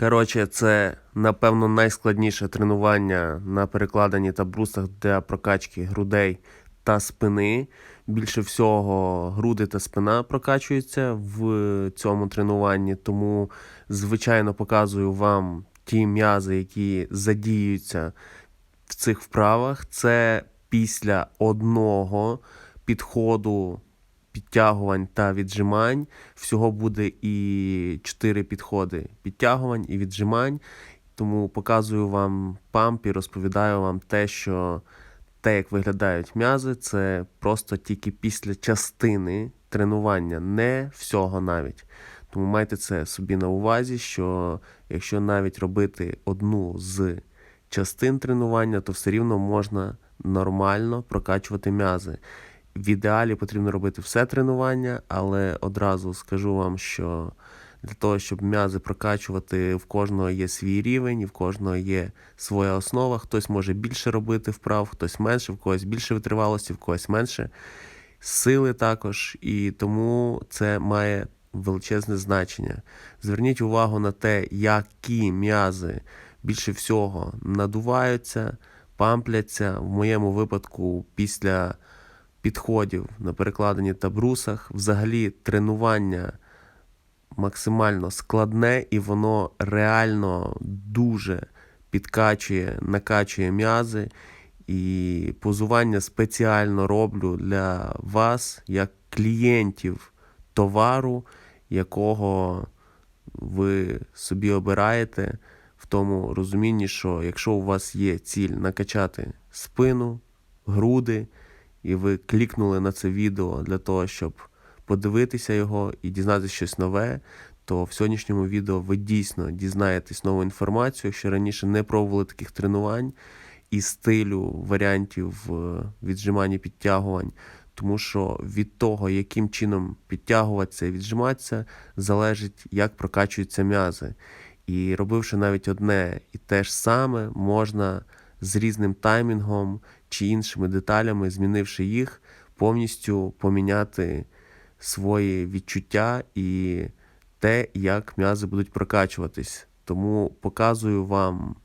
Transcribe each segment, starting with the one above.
Коротше, це напевно найскладніше тренування на перекладенні та брусах для прокачки грудей та спини. Більше всього груди та спина прокачуються в цьому тренуванні, тому звичайно показую вам ті м'язи, які задіюються в цих вправах. Це після одного підходу підтягувань та віджимань. Всього буде і 4 підходи підтягувань і віджимань. Тому показую вам памп і розповідаю вам те, що те, як виглядають м'язи, це просто тільки після частини тренування, не всього навіть. Тому майте це собі на увазі, що якщо навіть робити одну з частин тренування, то все рівно можна нормально прокачувати м'язи. В ідеалі потрібно робити все тренування, але одразу скажу вам, що для того, щоб м'язи прокачувати, в кожного є свій рівень, і в кожного є своя основа. Хтось може більше робити вправ, хтось менше, в когось більше витривалості, в когось менше сили також, і тому це має величезне значення. Зверніть увагу на те, які м'язи більше всього надуваються, пампляться. В моєму випадку після підходів на перекладенні та брусах, взагалі тренування максимально складне і воно реально дуже підкачує, накачує м'язи. І позування спеціально роблю для вас, як клієнтів товару, якого ви собі обираєте, в тому розумінні, що якщо у вас є ціль накачати спину, груди, і ви клікнули на це відео для того, щоб подивитися його і дізнатися щось нове, то в сьогоднішньому відео ви дійсно дізнаєтесь нову інформацію, якщо раніше не пробували таких тренувань і стилю варіантів е, віджимань і підтягувань. Тому що від того, яким чином підтягуватися і віджиматися, залежить, як прокачуються м'язи. І робивши навіть одне і те ж саме, можна з різним таймінгом чи іншими деталями, змінивши їх, повністю поміняти свої відчуття і те, як м'язи будуть прокачуватись. Тому показую вам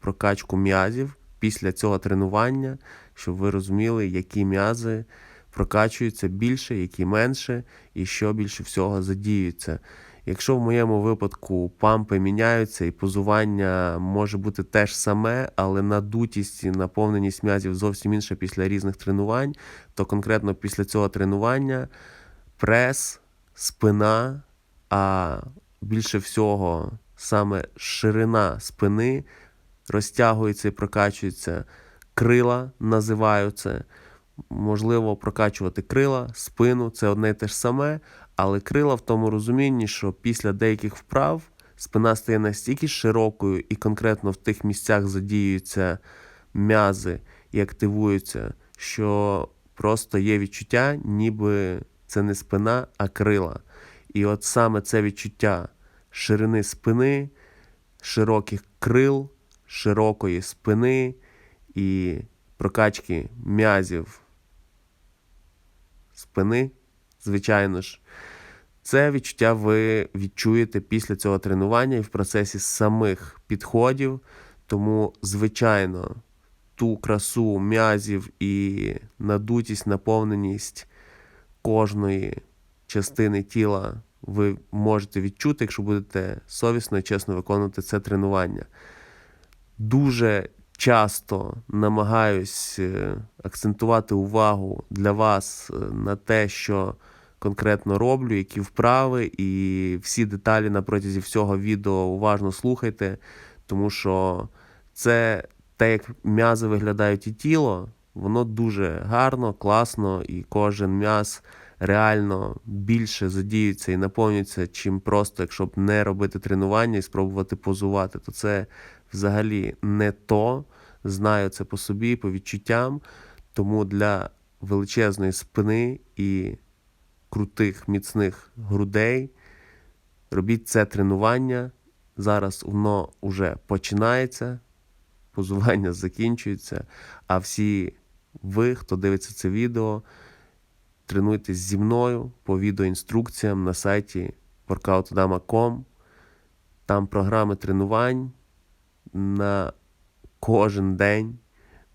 прокачку м'язів після цього тренування, щоб ви розуміли, які м'язи прокачуються більше, які менше, і що більше всього задіються. Якщо в моєму випадку пампи міняються і позування може бути те ж саме, але надутість і наповненість м'язів зовсім інша після різних тренувань, то конкретно після цього тренування прес, спина, а більше всього саме ширина спини розтягується і прокачується. Крила називаються. Можливо, прокачувати крила, спину це одне і те ж саме, але крила в тому розумінні, що після деяких вправ спина стає настільки широкою і конкретно в тих місцях задіюються м'язи і активуються, що просто є відчуття, ніби це не спина, а крила. І от саме це відчуття ширини спини, широких крил, широкої спини і прокачки м'язів спини, звичайно ж, це відчуття ви відчуєте після цього тренування і в процесі самих підходів. Тому, звичайно, ту красу м'язів і надутість, наповненість кожної частини тіла ви можете відчути, якщо будете совісно і чесно виконувати це тренування. Дуже часто намагаюсь е, акцентувати увагу для вас е, на те, що конкретно роблю, які вправи, і всі деталі на протязі всього відео уважно слухайте, тому що це те, як м'язи виглядають і тіло, воно дуже гарно, класно, і кожен м'яз реально більше задіюється і наповнюється, чим просто, якщо б не робити тренування і спробувати позувати, то це взагалі не то. Знаю це по собі, по відчуттям. Тому для величезної спини і крутих, міцних грудей робіть це тренування. Зараз воно вже починається, позування закінчується. А всі ви, хто дивиться це відео, тренуйтесь зі мною по відеоінструкціям на сайті workoutodama.com. Там програми тренувань на кожен день,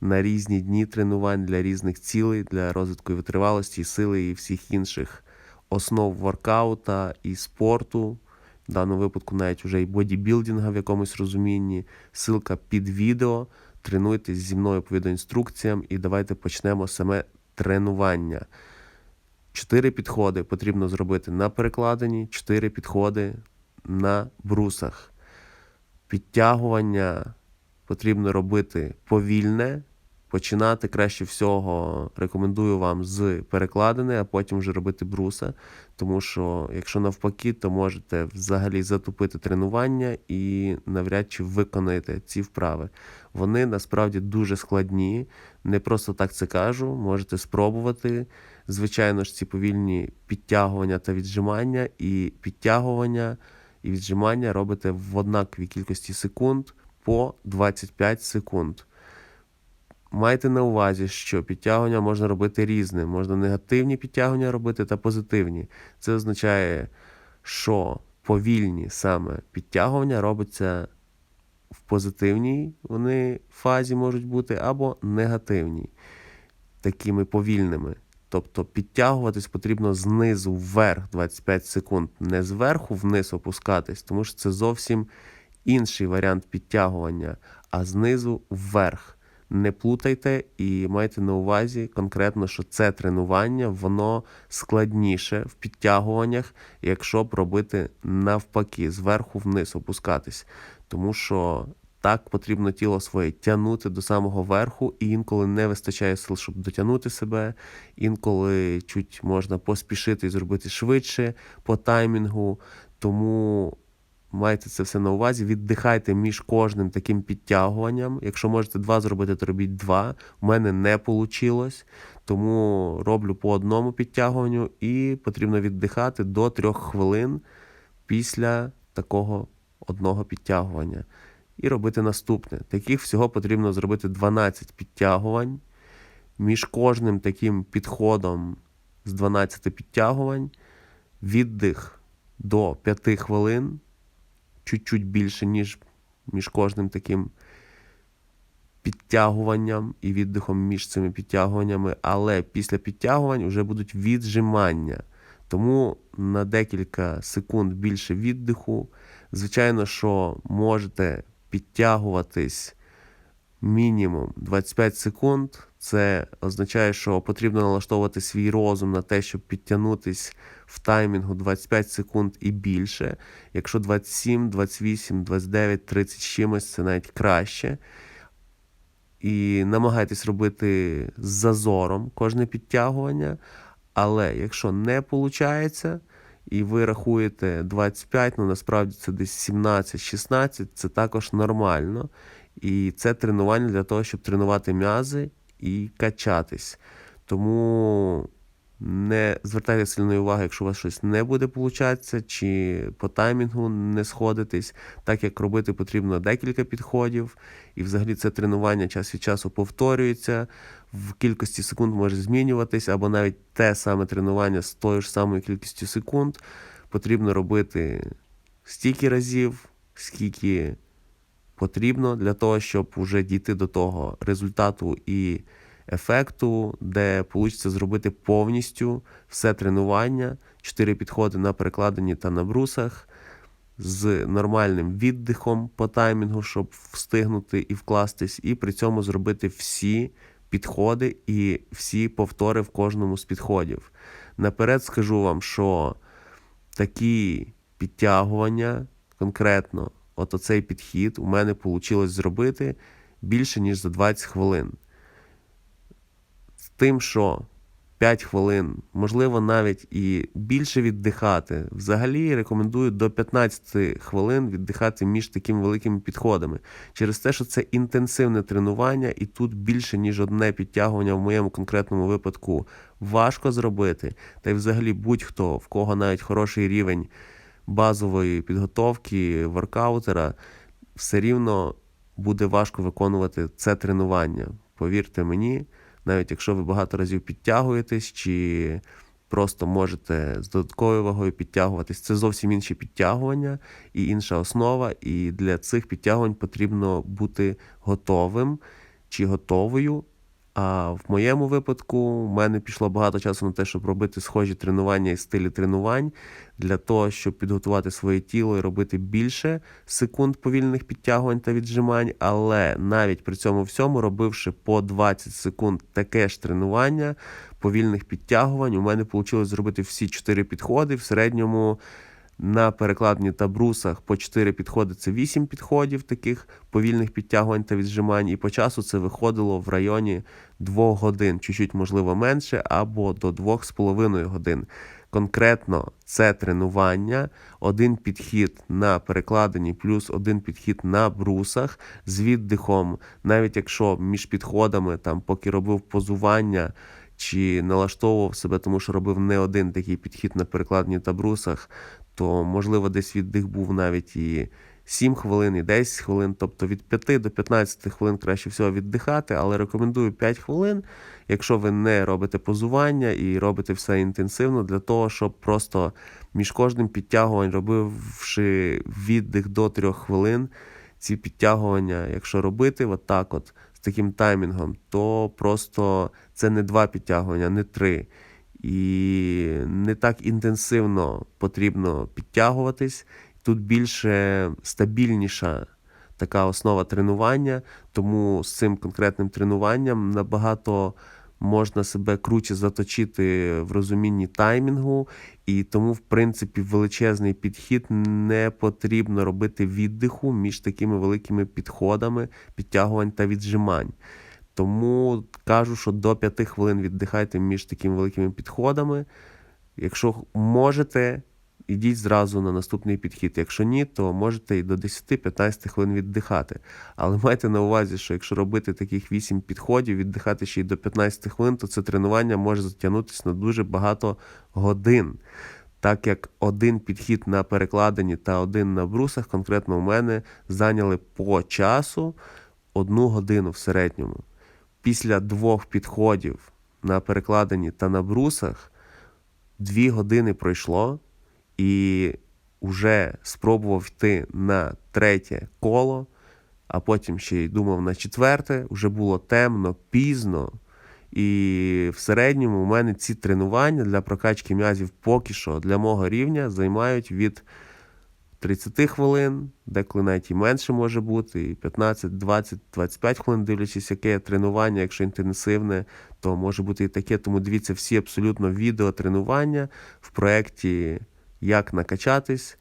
на різні дні тренувань для різних цілей, для розвитку і витривалості, і сили і всіх інших основ воркаута і спорту. В даному випадку навіть вже і бодібілдинга в якомусь розумінні. Силка під відео. Тренуйтесь зі мною по відеоінструкціям і давайте почнемо саме тренування. Чотири підходи потрібно зробити на перекладині, чотири підходи на брусах. Підтягування потрібно робити повільне. Починати краще всього рекомендую вам з перекладини, а потім вже робити бруса. Тому що, якщо навпаки, то можете взагалі затупити тренування і навряд чи виконаєте ці вправи. Вони насправді дуже складні. Не просто так це кажу, можете спробувати. Звичайно ж, ці повільні підтягування та віджимання, і підтягування і віджимання робите в однаковій кількості секунд по 25 секунд. Майте на увазі, що підтягування можна робити різне. Можна негативні підтягування робити та позитивні. Це означає, що повільні саме підтягування робиться в позитивній вони фазі можуть бути, або негативній, такими повільними. Тобто підтягуватись потрібно знизу вверх 25 секунд, не зверху вниз опускатись, тому що це зовсім інший варіант підтягування, а знизу вверх. Не плутайте і майте на увазі конкретно, що це тренування, воно складніше в підтягуваннях, якщо б робити навпаки, зверху вниз опускатись. Тому що так потрібно тіло своє тягнути до самого верху, і інколи не вистачає сил, щоб дотягнути себе. Інколи чуть можна поспішити і зробити швидше по таймінгу. Тому майте це все на увазі. Віддихайте між кожним таким підтягуванням. Якщо можете два зробити, то робіть два. У мене не вийшло. Тому роблю по одному підтягуванню і потрібно віддихати до трьох хвилин після такого одного підтягування. І робити наступне. Таких всього потрібно зробити 12 підтягувань. Між кожним таким підходом з 12 підтягувань віддих до 5 хвилин, чуть-чуть більше, ніж між кожним таким підтягуванням і віддихом між цими підтягуваннями. Але після підтягувань вже будуть віджимання. Тому на декілька секунд більше віддиху. Звичайно, що можете підтягуватись мінімум 25 секунд. Це означає, що потрібно налаштовувати свій розум на те, щоб підтягнутись в таймінгу 25 секунд і більше. Якщо 27, 28, 29, 30 чимось, це навіть краще. І намагайтесь робити з зазором кожне підтягування. Але якщо не виходить, і ви рахуєте 25, ну насправді це десь 17-16, це також нормально. І це тренування для того, щоб тренувати м'язи і качатись. Тому не звертайте сильної уваги, якщо у вас щось не буде получатися, чи по таймінгу не сходитись, так як робити потрібно декілька підходів, і взагалі це тренування час від часу повторюється, в кількості секунд може змінюватись, або навіть те саме тренування з тою ж самою кількістю секунд потрібно робити стільки разів, скільки потрібно для того, щоб вже дійти до того результату і ефекту, де вийде зробити повністю все тренування, 4 підходи на перекладині та на брусах. З нормальним віддихом по таймінгу, щоб встигнути і вкластись, і при цьому зробити всі підходи і всі повтори в кожному з підходів. Наперед скажу вам, що такі підтягування, конкретно, от оцей підхід, у мене вийшло зробити більше, ніж за 20 хвилин. З тим, що 5 хвилин, можливо, навіть і більше віддихати. Взагалі рекомендую до 15 хвилин віддихати між такими великими підходами. Через те, що це інтенсивне тренування, і тут більше, ніж одне підтягування в моєму конкретному випадку важко зробити. Та й взагалі будь-хто, в кого навіть хороший рівень базової підготовки воркаутера, все рівно буде важко виконувати це тренування. Повірте мені навіть якщо ви багато разів підтягуєтесь чи просто можете з додатковою вагою підтягуватись. Це зовсім інші підтягування і інша основа. І для цих підтягувань потрібно бути готовим чи готовою. А в моєму випадку в мене пішло багато часу на те, щоб робити схожі тренування і стилі тренувань для того, щоб підготувати своє тіло і робити більше секунд повільних підтягувань та віджимань. Але навіть при цьому всьому, робивши по 20 секунд таке ж тренування повільних підтягувань, у мене вийшло зробити всі 4 підходи в середньому. На перекладні та брусах по 4 підходи це 8 підходів таких повільних підтягувань та віджимань, і по часу це виходило в районі 2 годин, чуть-чуть, можливо, менше, або до 2,5 годин. Конкретно це тренування, один підхід на перекладині, плюс один підхід на брусах з віддихом, навіть якщо між підходами, там, поки робив позування. Чи налаштовував себе, тому що робив не один такий підхід на перекладні та брусах, то можливо десь віддих був навіть і 7 хвилин, і 10 хвилин, тобто від 5 до 15 хвилин краще всього віддихати, але рекомендую 5 хвилин, якщо ви не робите позування і робите все інтенсивно, для того, щоб просто між кожним підтягуванням, робивши віддих до 3 хвилин, ці підтягування, якщо робити отак от з таким таймінгом, то просто це не два підтягування, не три. І не так інтенсивно потрібно підтягуватись. Тут більше стабільніша така основа тренування, тому з цим конкретним тренуванням набагато можна себе круче заточити в розумінні таймінгу, і тому, в принципі, величезний підхід не потрібно робити віддиху між такими великими підходами, підтягувань та віджимань. Тому кажу, що до 5 хвилин віддихайте між такими великими підходами. Якщо можете, ідіть зразу на наступний підхід. Якщо ні, то можете і до 10-15 хвилин віддихати. Але майте на увазі, що якщо робити таких 8 підходів, віддихати ще й до 15 хвилин, то це тренування може затягнутися на дуже багато годин. Так як один підхід на перекладині та один на брусах, конкретно у мене зайняли по часу одну годину в середньому. Після двох підходів на перекладині та на брусах дві години пройшло, і вже спробував йти на третє коло, а потім ще й думав на четверте. Вже було темно, пізно. І в середньому у мене ці тренування для прокачки м'язів поки що для мого рівня займають від 30 хвилин, деколи навіть і менше може бути, і 15, 20, 25 хвилин, дивлячись, яке тренування, якщо інтенсивне, то може бути і таке. Тому дивіться всі абсолютно відео тренування в проєкті Як накачатись.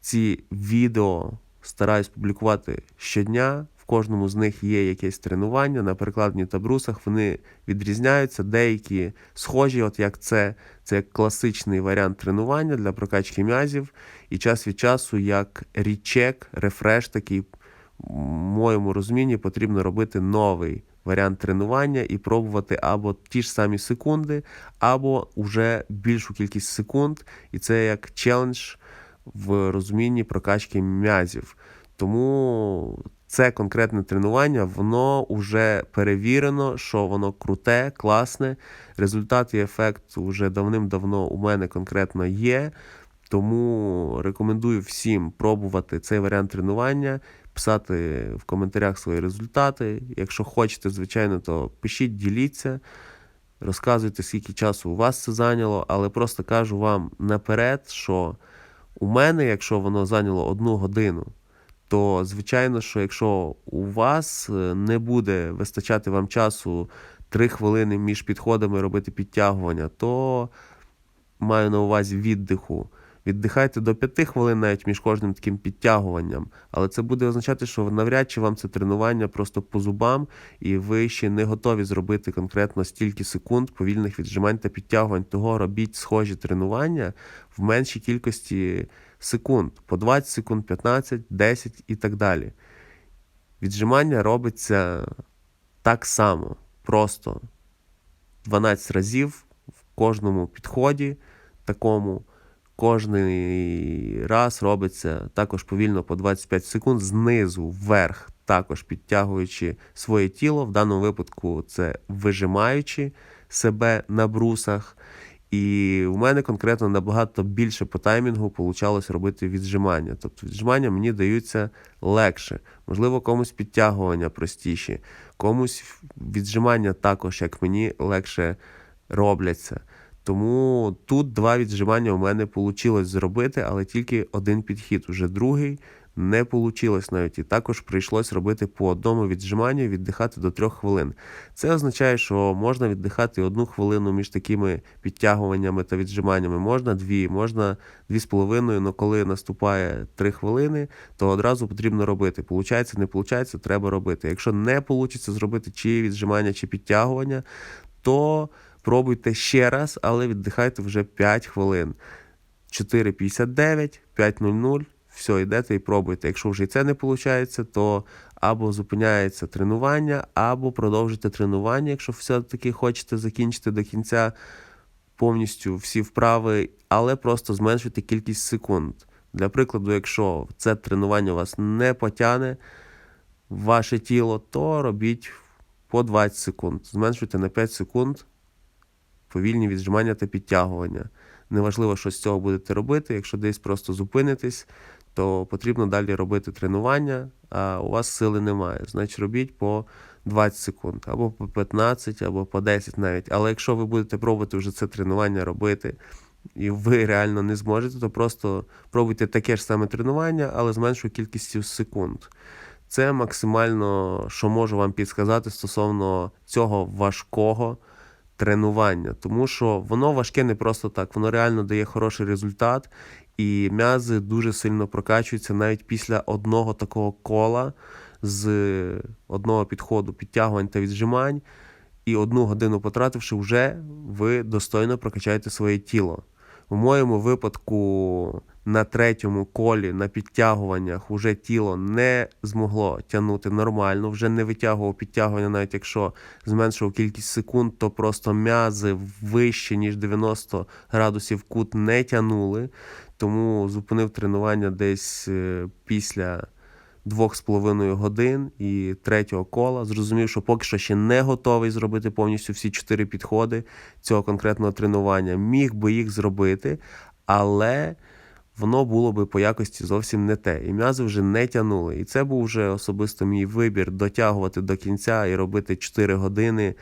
Ці відео стараюсь публікувати щодня. В кожному з них є якесь тренування на перекладні та брусах. Вони відрізняються, деякі схожі, от як це, це як класичний варіант тренування для прокачки м'язів. І час від часу, як річек, рефреш такий, в моєму розумінні, потрібно робити новий варіант тренування і пробувати або ті ж самі секунди, або вже більшу кількість секунд. І це як челендж в розумінні прокачки м'язів. Тому це конкретне тренування, воно вже перевірено, що воно круте, класне. Результат і ефект вже давним-давно у мене конкретно є. Тому рекомендую всім пробувати цей варіант тренування, писати в коментарях свої результати. Якщо хочете, звичайно, то пишіть, діліться, розказуйте, скільки часу у вас це зайняло, але просто кажу вам наперед, що у мене, якщо воно зайняло одну годину, то звичайно, що якщо у вас е, не буде вистачати вам часу 3 хвилини між підходами робити підтягування, то маю на увазі віддиху. Віддихайте до 5 хвилин навіть між кожним таким підтягуванням, але це буде означати, що навряд чи вам це тренування просто по зубам, і ви ще не готові зробити конкретно стільки секунд повільних віджимань та підтягувань. Того робіть схожі тренування в меншій кількості секунд, по 20 секунд, 15, 10 і так далі. Віджимання робиться так само, просто 12 разів в кожному підході такому. Кожний раз робиться також повільно по 25 секунд, знизу вверх, також підтягуючи своє тіло. В даному випадку це вижимаючи себе на брусах. І в мене конкретно набагато більше по таймінгу получалось робити віджимання. Тобто віджимання мені даються легше. Можливо, комусь підтягування простіші, комусь віджимання також, як мені, легше робляться. Тому тут два віджимання у мене вийшло зробити, але тільки один підхід. Уже другий не вийшло навіть. І також прийшлось робити по одному віджиманню, віддихати до трьох хвилин. Це означає, що можна віддихати одну хвилину між такими підтягуваннями та віджиманнями. Можна дві, можна дві з половиною, але коли наступає три хвилини, то одразу потрібно робити. Получається, не получається, треба робити. Якщо не вийде зробити чи віджимання, чи підтягування, то пробуйте ще раз, але віддихайте вже 5 хвилин. 4,59, 5.00, все, йдете і пробуйте. Якщо вже і це не виходить, то або зупиняється тренування, або продовжуйте тренування, якщо все-таки хочете закінчити до кінця повністю всі вправи, але просто зменшуйте кількість секунд. Для прикладу, якщо це тренування вас не потягне ваше тіло, то робіть по 20 секунд. Зменшуйте на 5 секунд повільні віджимання та підтягування. Неважливо, що з цього будете робити. Якщо десь просто зупинитесь, то потрібно далі робити тренування, а у вас сили немає. Значить, робіть по 20 секунд, або по 15, або по 10 навіть. Але якщо ви будете пробувати вже це тренування робити, і ви реально не зможете, то просто пробуйте таке ж саме тренування, але з меншою кількістю секунд. Це максимально, що можу вам підсказати стосовно цього важкого тренування, тому що воно важке не просто так, воно реально дає хороший результат, і м'язи дуже сильно прокачуються навіть після одного такого кола з одного підходу підтягувань та віджимань. І одну годину потративши, вже ви достойно прокачаєте своє тіло. У моєму випадку на третьому колі на підтягуваннях вже тіло не змогло тягнути нормально, вже не витягував підтягування, навіть якщо зменшував кількість секунд, то просто м'язи вище, ніж 90 градусів кут не тягнули. Тому зупинив тренування десь е, після двох з половиною годин і третього кола. Зрозумів, що поки що ще не готовий зробити повністю всі чотири підходи цього конкретного тренування. Міг би їх зробити, але воно було би по якості зовсім не те. І м'язи вже не тягнули. І це був вже особисто мій вибір дотягувати до кінця і робити 4 години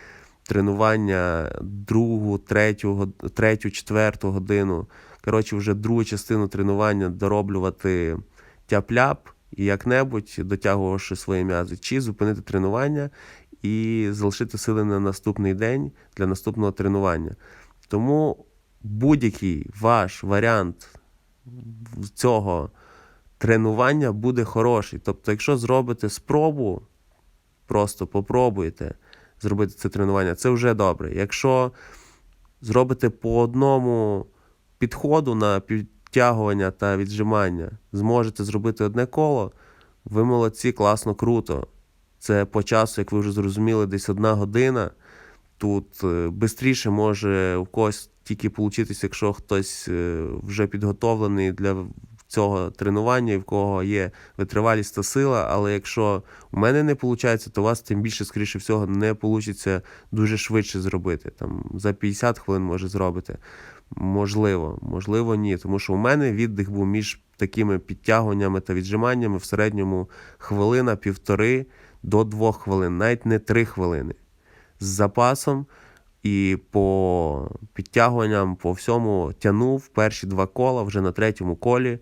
тренування другу, третю, третю, четверту годину. Коротше, вже другу частину тренування дороблювати тяп-ляп і як-небудь дотягувавши свої м'язи, чи зупинити тренування і залишити сили на наступний день для наступного тренування. Тому будь-який ваш варіант цього тренування буде хороший. Тобто, якщо зробите спробу, просто попробуйте зробити це тренування, це вже добре. Якщо зробите по одному підходу на підтягування та віджимання, зможете зробити одне коло, ви молодці, класно, круто. Це по часу, як ви вже зрозуміли, десь одна година. Тут швидше е, може у когось тільки получитися, якщо хтось е, вже підготовлений для цього тренування, і в кого є витривалість та сила. Але якщо у мене не виходить, то у вас тим більше, скоріше всього, не вийде дуже швидше зробити. Там За 50 хвилин може зробити. Можливо, можливо, ні. Тому що у мене віддих був між такими підтягуваннями та віджиманнями в середньому хвилина, півтори до двох хвилин, навіть не три хвилини. З запасом і по підтягуванням по всьому тянув перші два кола вже на третьому колі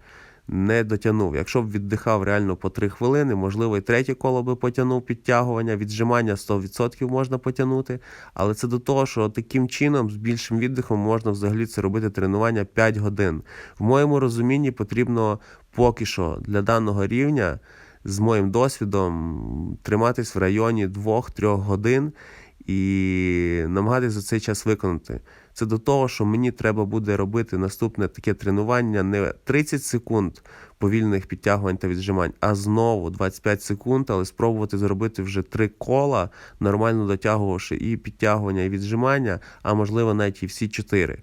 не дотягнув. Якщо б віддихав реально по 3 хвилини, можливо, і третє коло би потягнув підтягування, віджимання 100% можна потягнути. Але це до того, що таким чином, з більшим віддихом, можна взагалі це робити тренування 5 годин. В моєму розумінні потрібно поки що для даного рівня з моїм досвідом триматись в районі 2-3 годин і намагатися цей час виконати. Це до того, що мені треба буде робити наступне таке тренування не 30 секунд повільних підтягувань та віджимань, а знову 25 секунд, але спробувати зробити вже три кола, нормально дотягувавши і підтягування, і віджимання, а можливо навіть і всі чотири.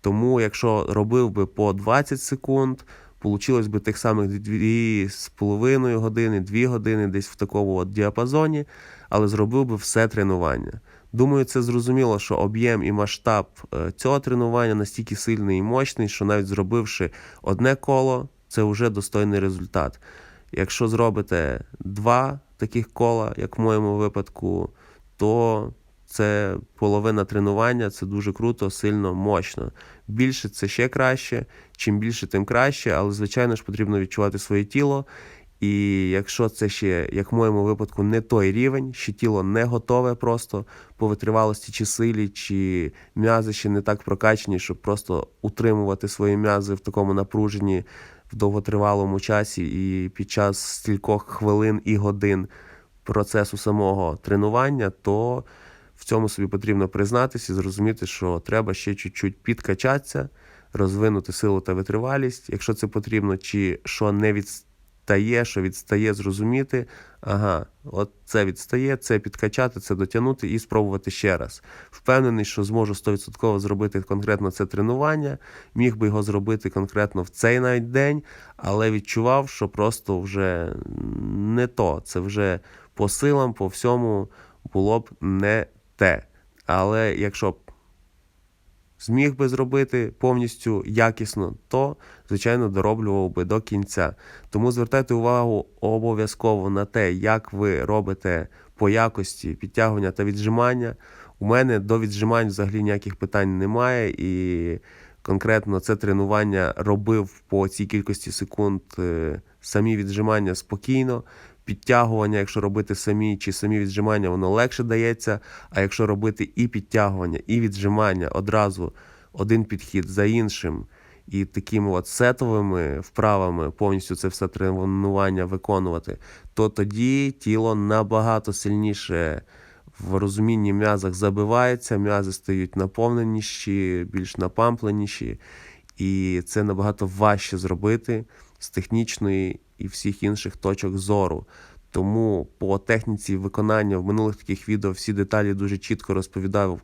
Тому, якщо робив би по 20 секунд, Получилось би тих самих 2,5 години, 2 години десь в такому от діапазоні, але зробив би все тренування. Думаю, це зрозуміло, що об'єм і масштаб е, цього тренування настільки сильний і мощний, що навіть зробивши одне коло, це вже достойний результат. Якщо зробите два таких кола, як в моєму випадку, то це половина тренування, це дуже круто, сильно, мощно. Більше це ще краще. Чим більше, тим краще, але звичайно ж потрібно відчувати своє тіло. І якщо це ще, як в моєму випадку, не той рівень, ще тіло не готове просто по витривалості чи силі, чи м'язи ще не так прокачані, щоб просто утримувати свої м'язи в такому напруженні в довготривалому часі і під час стількох хвилин і годин процесу самого тренування, то в цьому собі потрібно признатися і зрозуміти, що треба ще чуть-чуть підкачатися, розвинути силу та витривалість, якщо це потрібно, чи що не відстає, що відстає, зрозуміти. Ага, от це відстає, це підкачати, це дотягнути і спробувати ще раз. Впевнений, що зможу 100% зробити конкретно це тренування. Міг би його зробити конкретно в цей навіть день, але відчував, що просто вже не то. Це вже по силам, по всьому було б не те. Але якщо б зміг би зробити повністю якісно, то, звичайно, дороблював би до кінця. Тому звертайте увагу обов'язково на те, як ви робите по якості підтягування та віджимання. У мене до віджимань взагалі ніяких питань немає, і конкретно це тренування робив по цій кількості секунд е, самі віджимання спокійно. Підтягування, якщо робити самі чи самі віджимання, воно легше дається. А якщо робити і підтягування, і віджимання одразу один підхід за іншим, і такими от сетовими вправами повністю це все тренування виконувати, то тоді тіло набагато сильніше в розумінні м'язах забивається, м'язи стають наповненіші, більш напампленіші, і це набагато важче зробити з технічної і всіх інших точок зору. Тому по техніці виконання в минулих таких відео всі деталі дуже чітко розповідав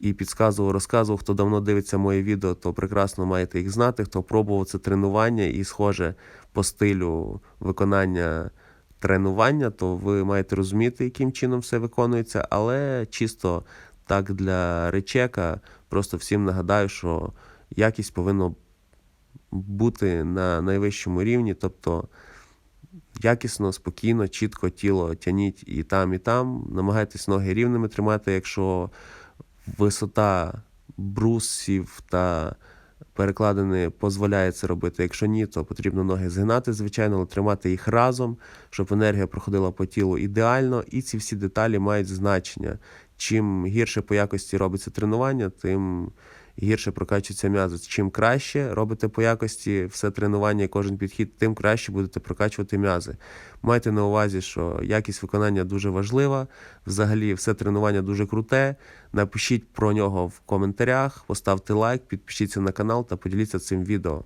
і підказував, розказував. Хто давно дивиться моє відео, то прекрасно маєте їх знати. Хто пробував це тренування і схоже по стилю виконання тренування, то ви маєте розуміти, яким чином все виконується. Але чисто так для речека, просто всім нагадаю, що якість повинна бути на найвищому рівні, тобто якісно, спокійно, чітко тіло тяніть і там, і там. Намагайтесь ноги рівними тримати, якщо висота брусів та перекладини дозволяє це робити. Якщо ні, то потрібно ноги згинати, звичайно, але тримати їх разом, щоб енергія проходила по тілу ідеально, і ці всі деталі мають значення. Чим гірше по якості робиться тренування, тим гірше прокачується м'язи. Чим краще робите по якості все тренування кожен підхід, тим краще будете прокачувати м'язи. Майте на увазі, що якість виконання дуже важлива. Взагалі, все тренування дуже круте. Напишіть про нього в коментарях, поставте лайк, підпишіться на канал та поділіться цим відео.